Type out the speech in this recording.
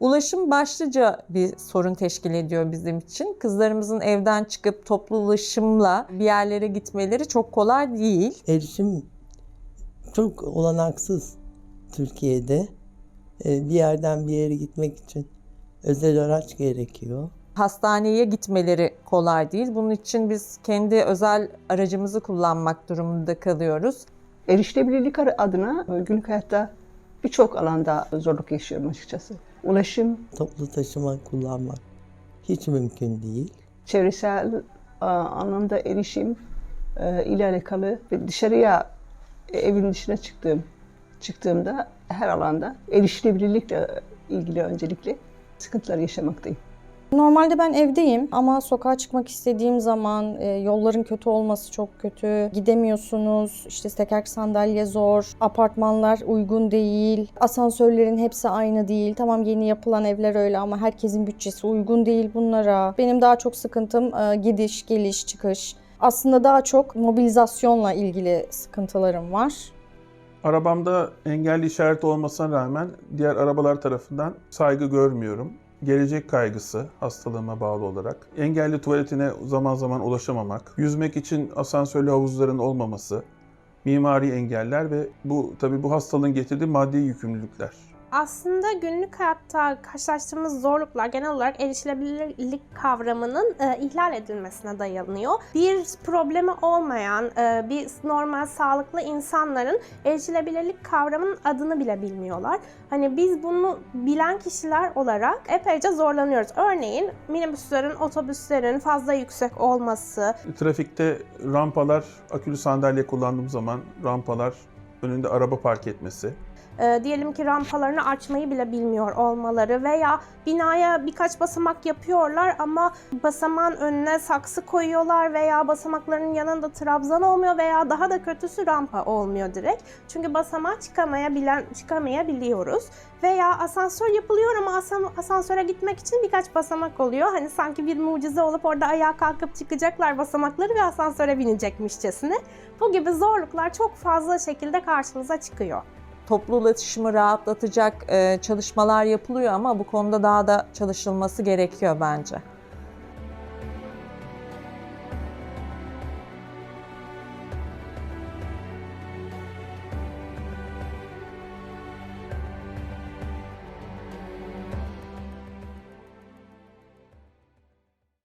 Ulaşım başlıca bir sorun teşkil ediyor bizim için. Kızlarımızın evden çıkıp toplu ulaşımla bir yerlere gitmeleri çok kolay değil. Erişim çok olanaksız Türkiye'de. Ee, Bir yerden bir yere gitmek için özel araç gerekiyor. Hastaneye gitmeleri kolay değil. Bunun için biz kendi özel aracımızı kullanmak durumunda kalıyoruz. Erişilebilirlik adına günlük hayatta birçok alanda zorluk yaşıyorum açıkçası. Ulaşım, Toplu taşıma kullanmak hiç mümkün değil. çevresel anlamda erişim e, ile alakalı ve dışarıya e, evin dışına çıktığım çıktığımda her alanda erişilebilirlikle ilgili öncelikle sıkıntılar yaşamaktayım. Normalde ben evdeyim ama sokağa çıkmak istediğim zaman e, yolların kötü olması çok kötü. Gidemiyorsunuz. İşte tekerlekli sandalye zor. Apartmanlar uygun değil. Asansörlerin hepsi aynı değil. Tamam yeni yapılan evler öyle ama herkesin bütçesi uygun değil bunlara. Benim daha çok sıkıntım e, gidiş, geliş, çıkış. Aslında daha çok mobilizasyonla ilgili sıkıntılarım var. Arabamda engelli işareti olmasına rağmen diğer arabalar tarafından saygı görmüyorum. Gelecek kaygısı hastalığıma bağlı olarak. Engelli tuvaletine zaman zaman ulaşamamak, yüzmek için asansörlü havuzların olmaması, mimari engeller ve bu tabii bu hastalığın getirdiği maddi yükümlülükler. Aslında günlük hayatta karşılaştığımız zorluklar genel olarak erişilebilirlik kavramının e, ihlal edilmesine dayanıyor. Bir problemi olmayan, e, bir normal sağlıklı insanların erişilebilirlik kavramının adını bile bilmiyorlar. Hani biz bunu bilen kişiler olarak epeyce zorlanıyoruz. Örneğin minibüslerin, otobüslerin fazla yüksek olması, Trafikte rampalar, akülü sandalye kullandığım zaman rampalar önünde araba park etmesi, e, diyelim ki rampalarını açmayı bile bilmiyor olmaları veya binaya birkaç basamak yapıyorlar ama basamağın önüne saksı koyuyorlar veya basamakların yanında trabzan olmuyor veya daha da kötüsü rampa olmuyor direkt. Çünkü basamağa çıkamayabilen, çıkamayabiliyoruz. Veya asansör yapılıyor ama asa- asansöre gitmek için birkaç basamak oluyor. Hani sanki bir mucize olup orada ayağa kalkıp çıkacaklar basamakları ve asansöre binecekmişçesine. Bu gibi zorluklar çok fazla şekilde karşımıza çıkıyor. Toplu ulaşımı rahatlatacak çalışmalar yapılıyor ama bu konuda daha da çalışılması gerekiyor bence.